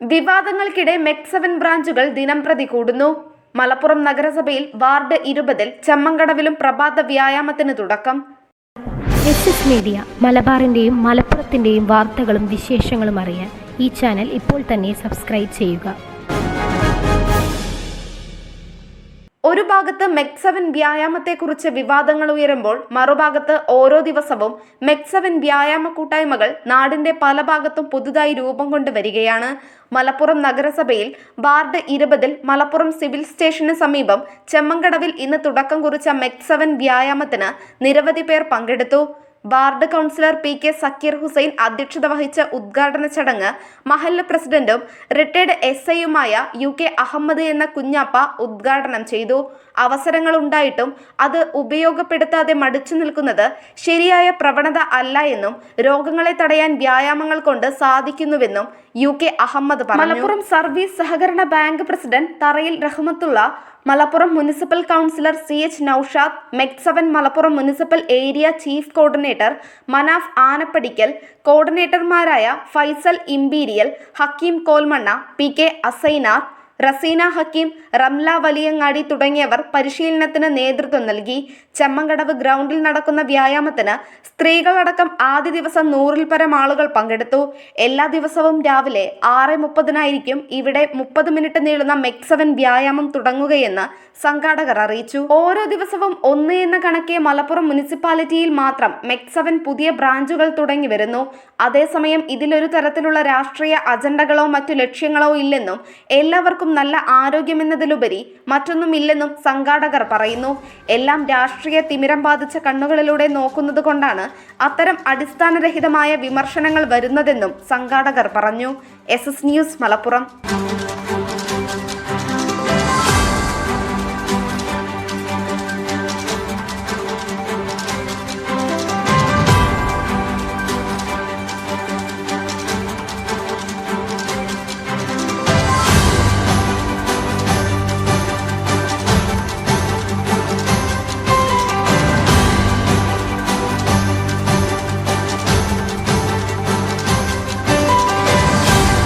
വിവാദങ്ങൾക്കിടെ മെക്സവൻ ബ്രാഞ്ചുകൾ ദിനം പ്രതി കൂടുന്നു. മലപ്പുറം നഗരസഭയിൽ വാർഡ് ഇരുപതിൽ ചമ്മങ്കടവിലും പ്രഭാത വ്യായാമത്തിന് തുടക്കം. എസ് എസ് മീഡിയ മലബാറിന്റെയും മലപ്പുറത്തിന്റെയും വാർത്തകളും വിശേഷങ്ങളും അറിയാൻ ഈ ചാനൽ ഇപ്പോൾ തന്നെ സബ്സ്ക്രൈബ് ചെയ്യുക. ഒരു ഭാഗത്ത് മെക്സവൻ വ്യായാമത്തെക്കുറിച്ച് വിവാദങ്ങൾ ഉയരുമ്പോൾ മറുഭാഗത്ത് ഓരോ ദിവസവും മെക്സവൻ വ്യായാമ കൂട്ടായ്മകൾ നാടിന്റെ പല ഭാഗത്തും പുതുതായി രൂപം കൊണ്ടുവരികയാണ്. മലപ്പുറം നഗരസഭയിൽ വാർഡ് ഇരുപതിൽ മലപ്പുറം സിവിൽ സ്റ്റേഷന് സമീപം ചെമ്മങ്കടവിൽ ഇന്ന് തുടക്കം കുറിച്ച മെക്സവൻ വ്യായാമത്തിന് നിരവധി പേർ പങ്കെടുത്തു. Ward councillor P K Sakkeer Hussain അധ്യക്ഷത വഹിച്ച ഉദ്ഘാടന ചടങ്ങ് മഹല്ല പ്രസിഡന്റും റിട്ടയർഡ് എസ് ഐയുമായ യു കെ അഹമ്മദ് എന്ന കുഞ്ഞാപ്പ ഉദ്ഘാടനം ചെയ്തു. അവസരങ്ങൾ ഉണ്ടായിട്ടും അത് ഉപയോഗപ്പെടുത്താതെ മടിച്ചു നിൽക്കുന്നത് ശരിയായ പ്രവണത അല്ല എന്നും രോഗങ്ങളെ തടയാൻ വ്യായാമങ്ങൾ കൊണ്ട് സാധിക്കുന്നുവെന്നും യു കെ അഹമ്മദ് പറഞ്ഞു. മലപ്പുറം സർവീസ് സഹകരണ bank president Tharayil Rahmathulla Malappuram municipal councillor C H Noushad MEC seven Malappuram municipal area chief coordinator Manaf Anappadikkal കോർഡിനേറ്റർമാരായ Faisal Imperial Hakeem Kolmanna P K Asainar Raseena Hakeem Ramla Valiyangadi തുടങ്ങിയവർ പരിശീലനത്തിന് നേതൃത്വം നൽകി. ചെമ്മങ്കടവ് ഗ്രൗണ്ടിൽ നടക്കുന്ന വ്യായാമത്തിന് സ്ത്രീകളടക്കം ആദ്യ ദിവസം നൂറിൽ പരം ആളുകൾ പങ്കെടുത്തു. എല്ലാ ദിവസവും രാവിലെ ആറ് മുപ്പതിനായിരിക്കും ഇവിടെ മുപ്പത് മിനിറ്റ് നീളുന്ന മെക്സവൻ വ്യായാമം തുടങ്ങുകയെന്ന് സംഘാടകർ അറിയിച്ചു. ഓരോ ദിവസവും ഒന്ന് എന്ന കണക്കെ മലപ്പുറം മുനിസിപ്പാലിറ്റിയിൽ മാത്രം മെക്സവൻ പുതിയ ബ്രാഞ്ചുകൾ തുടങ്ങി വരുന്നു. അതേസമയം ഇതിലൊരു തരത്തിലുള്ള രാഷ്ട്രീയ അജണ്ടകളോ മറ്റു ലക്ഷ്യങ്ങളോ ഇല്ലെന്നും എല്ലാവർക്കും നല്ല ആരോഗ്യമെന്നതിലുപരി മറ്റൊന്നുമില്ലെന്നും സംഘാടകർ പറയുന്നു. എല്ലാം രാഷ്ട്രീയ തിമിരം ബാധിച്ച കണ്ണുകളിലൂടെ നോക്കുന്നത് കൊണ്ടാണ് അത്തരം അടിസ്ഥാനരഹിതമായ വിമർശനങ്ങൾ വരുന്നതെന്നും സംഘാടകർ പറഞ്ഞു. S S news Malappuram.